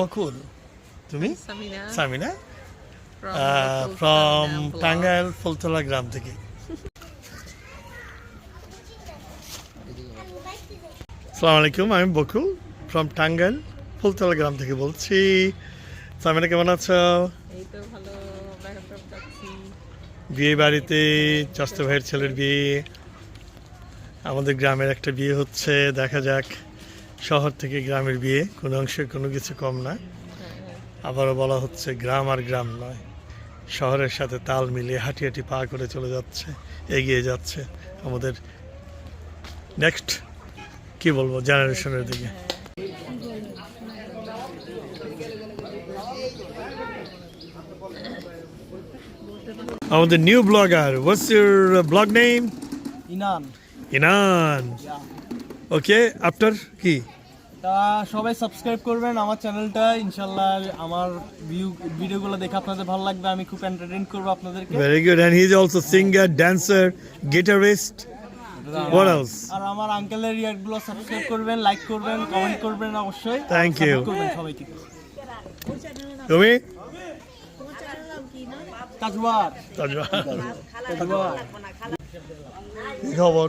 বকুল। তুমি? সামিনা। ফ্রম. টাঙ্গাইল ফুলতলা গ্রাম থেকে। সালাম আলাইকুম আমি বকুল ফ্রম টাঙ্গাইল ফুলতলা গ্রাম থেকে বলছি। সামিনা কেমন আছো? বিয়ে বাড়িতে চাস্ত ভাইয়ের ছেলের বিয়ে। আমাদের গ্রামের একটা বিয়ে হচ্ছে দেখা যাক। শহর থেকে গ্রামের বিয়ে কোনো অংশে কোনো কিছু কম নয় আবারও বলা হচ্ছে গ্রাম আর গ্রাম নয়। শহরের সাথে তাল মিলিয়ে হাঁটি হাঁটি পা করে চলে যাচ্ছে এগিয়ে যাচ্ছে আমাদের নেক্সট কি বলব জেনারেশনের দিকে। আমাদের new blogger what's your blog name Inan. Inan. Okay after কি? তা সবাই সাবস্ক্রাইব করবেন আমার চ্যানেলটা ইনশাল্লাহ আমার ভিউ ভিডিওগুলো দেখে আপনাদের ভালো লাগবে আমি খুব এন্টারটেইন করব আপনাদেরকে। Very good and he is also singer dancer guitarist what else আর আমার আঙ্কেলের রিয়াক্টগুলো সাবস্ক্রাইব করবেন লাইক করবেন কমেন্ট করবেন অবশ্যই। You. Support করবেন সবাইকে। তুমি? তাজওয়ার তাজওয়া তাজওয়ার কি খবর?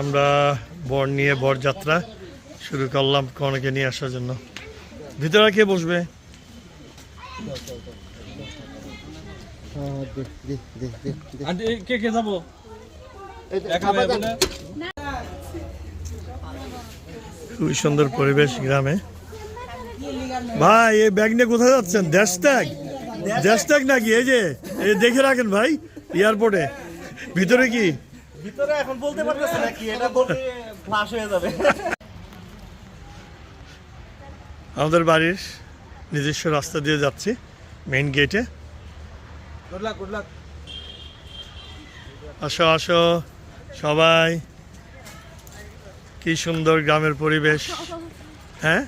আমরা বর নিয়ে বরযাত্রা শুরু করলাম কনেকে নিয়ে আসার জন্য। ভিতরে কে বসবে? কে কে যাব? খুবই সুন্দর পরিবেশ গ্রামে। ভাই এই ব্যাগ নিয়ে কোথায় যাচ্ছেন? দেশ ত্যাগ? দেশ ত্যাগ নাকি? এই যে এই দেখে রাখেন ভাই এয়ারপোর্টে। ভিতরে কি? ভিতরে এখন বলতে পারতেছে না কি এটা বলতে ফ্লাশ হয়ে যাবে। আমাদের বাড়ির নিজস্ব রাস্তা দিয়ে যাচ্ছি মেইন গেটে গুড লাক গুড লাক আসো আসো সবাই। কি সুন্দর গ্রামের পরিবেশ। হ্যাঁ?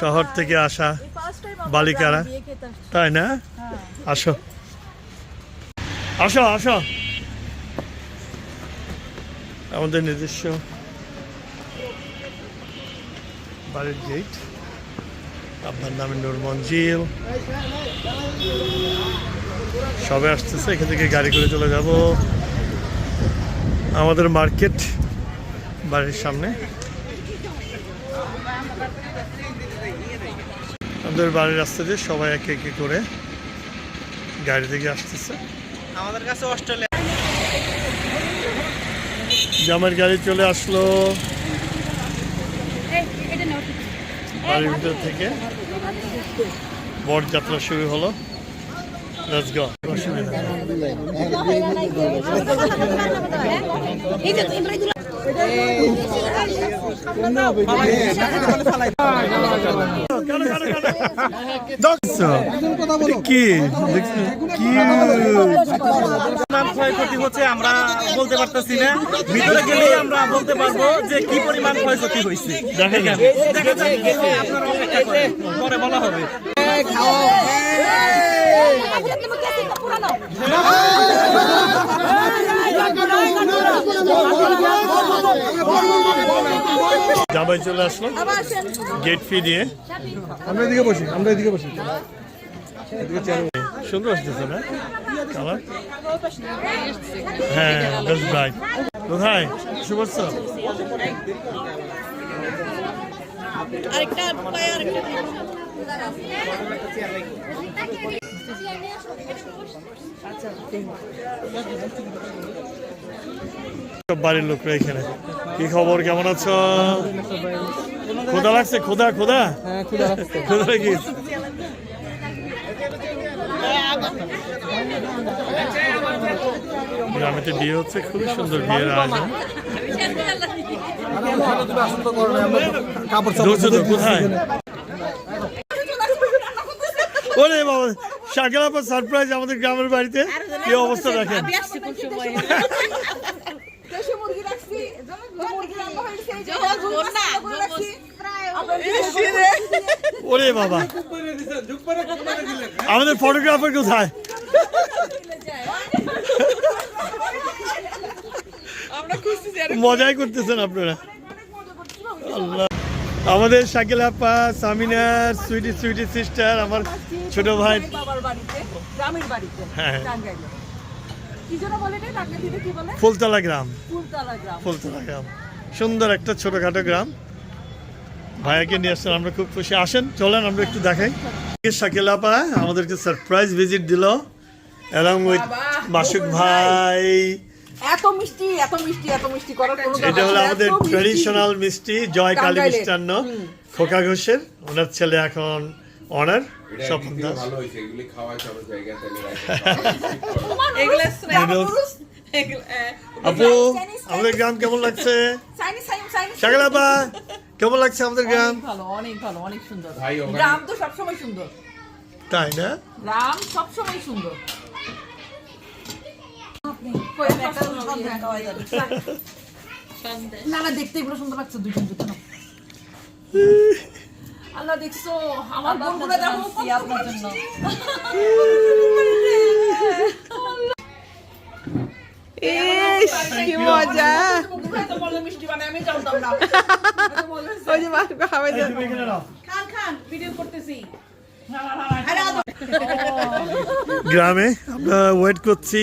শহর থেকে আসা বালিকারা। তাই না? আসো। আসো আসো। আমাদের নিজস্ব বাড়ির গেট আপনার নামে নূর মঞ্জিল। সবে আসতেছে, এখান থেকে গাড়ি করে চলে যাব। আমাদের মার্কেট বাড়ির সামনে। আমাদের বাড়ির রাস্তা দিয়ে সবাই একে একে করে গাড়ি থেকে আসতেছে। আমাদের কাছে অস্ট্রেলিয়া জামার গাড়ি চলে আসলো। বাড়ির ভিতর থেকে বরযাত্রা শুরু হলো। লেটস গো কি দেখছ? কি পরিমাণ ক্ষয়ক্ষতি হচ্ছে আমরা বলতে পারতেছি না ভিতরে গেলেই আমরা বলতে পারব যে কি পরিমাণ ক্ষয়ক্ষতি হয়েছে দেখা যাক আপনারা অপেক্ষা করেন পরে বলা হবে জামাই চলে আসলো গেট ফি দিয়ে আমরা এদিকে বসি আমরা এদিকে বসি সুন্দর আসতেছে না কালার হ্যাঁ বেশ ব্রাইট কোথায় শুভচ্ছ আরেকটা পায়ে আরেকটা সব বাড়ির লোকরা এখানে। কি খবর? কেমন আছো? খোদা লাগছে? খোদা খোদা খোদা লাগি গ্রামেতে বিয়ে হচ্ছে খুবই সুন্দর বিয়ের আয়োজন। কোথায়? ওরে বাবা শাকের আপা সারপ্রাইজ আমাদের গ্রামের বাড়িতে। কি অবস্থা দেখেন? আমি আসছি কোন সময়? দেশি মুরগি রাখছি। মুরগি রান্না হয়েছে এই যে যখন রুই মাছ না, রান্না করে যখন- রাখছি। আমরা দিয়ে- ওরে বাবা। আমাদের ফটোগ্রাফার কোথায়? মজাই করতেছেন আপনারা। আল্লাহ। আমাদের শাকিল আপা সামিনার সুইটি সুইটি সিস্টার আমার ছোট ভাই। বাবার বাড়িতে গ্রামের বাড়িতে হ্যাঁ। ফুলতলা গ্রাম। ফুলতলা গ্রাম। সুন্দর একটা ছোটখাটো গ্রাম। ভাইয়াকে নিয়ে আসছেন আমরা খুব খুশি। আসেন চলেন আমরা একটু দেখাই। শাকিল আপা আমাদেরকে সারপ্রাইজ ভিজিট দিল অ্যালং উইথ মাসুক ভাই। এত মিষ্টি এত মিষ্টি এত মিষ্টি করার কোনো এটা হলো আমাদের এত মিষ্টি। জয় কালী মিষ্টান্ন খোকা ঘোষের। ওনার ছেলে এখন অনার স্বপন দাস। ভালো হয়েছে এগুলি আপু আমাদের গ্রাম কেমন লাগছে? কেমন লাগছে আমাদের গ্রাম? অনেক ভালো অনেক ভালো অনেক সুন্দর। গ্রাম তো সবসময় সুন্দর। তাই না? গ্রাম সবসময় সুন্দর। না না দেখতে এগুলো সুন্দর লাগছে দুজন দুজন আল্লাহ দেখছ আমার বোনগুলো দেখো আপনার জন্য কি মজা মিষ্টি বানায় আমি জানতাম না ওই যে মাছ খাওয়াই এই তুমি এখানে নাও। খান খান ভিডিও করতেছি গ্রামে আমরা ওয়েট করছি।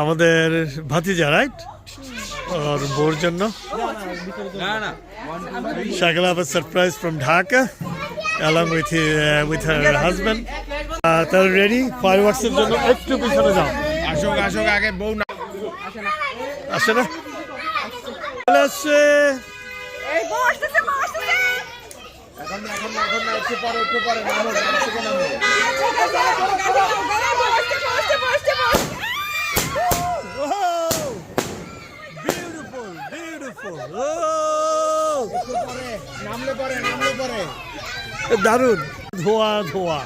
আমাদের ভাতিজা রাইট আর বোর জন্য। শাকলা have a surprise from Dhaka along with uh, with her husband. uh, তারা রেডি ফায়ারওয়ার্কস এর জন্য একটু পিছনে যাও। আসুক আসুক আগে বউ না আসে না? চলে আসছে। এখন না, এখন না, এখন না, একটু পরে একটু পরে নামো। নাম থেকে নামলে পরে দারুণ ধোয়া ধোয়া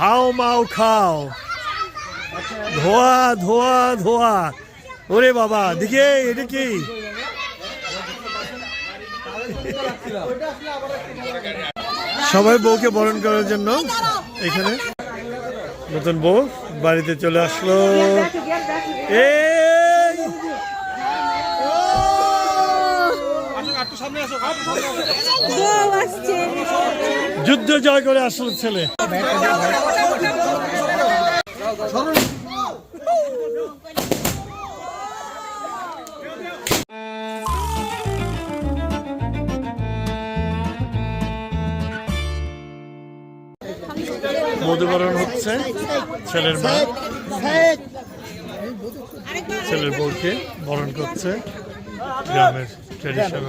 হাও মাও খাও ধোয়া ধোয়া ধোয়া। ওরে বাবা দিকে এটা কি সবাই বউকে বরণ করার জন্য এখানে। নতুন বউ বাড়িতে চলে আসলো। যুদ্ধ জয় করে আসল ছেলে। মধুবরণ হচ্ছে ছেলের মা। ছেলের বউকে বরণ করছে গ্রামের ট্রেডিশনাল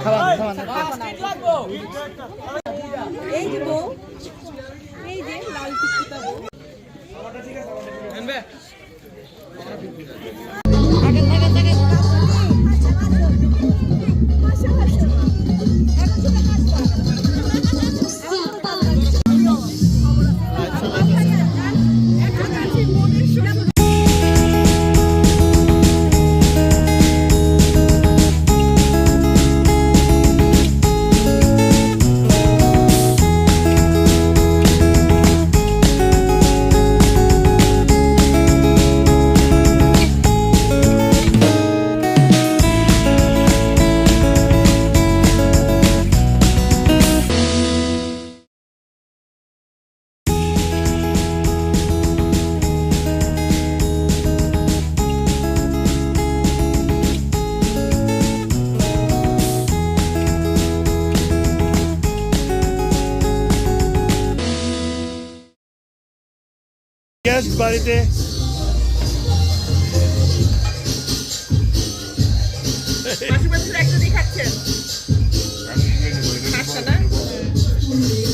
গেস্ট বাড়িতে।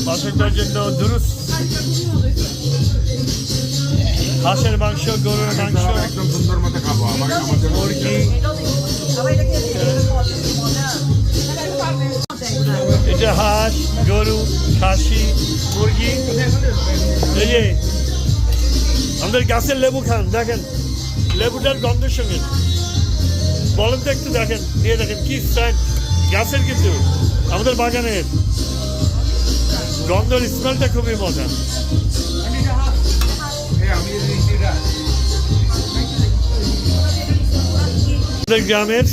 বাসনটার জন্য দুরুস। হাঁসের মাংস গরুর মাংস। একদম সুন্দর মতো খাব মুরগি। এটা হাঁস গরু খাসি মুরগি। এই আমাদের গাছের লেবু খান, দেখেন। লেবুটার গন্ধের সঙ্গে। বলেন তো একটু দেখেন দিয়ে দেখেন কি স্ট্যান্ড গাছের কিন্তু আমাদের বাগানের গন্ধের স্মেলটা খুবই মজা গ্রামের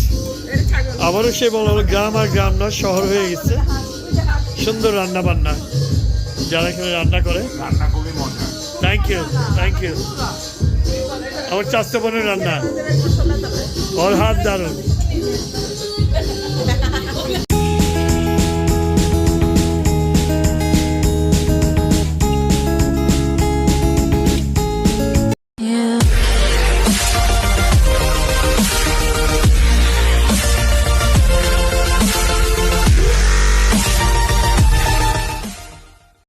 আবারও সে বলা হলো গ্রাম আর গ্রাম না শহর হয়ে গেছে। সুন্দর রান্না বান্না যারা এখানে রান্না করে। রান্না থ্যাংক ইউ থ্যাংক ইউ আমার চাষতে বোনের রান্না। ওর হাত দারুণ।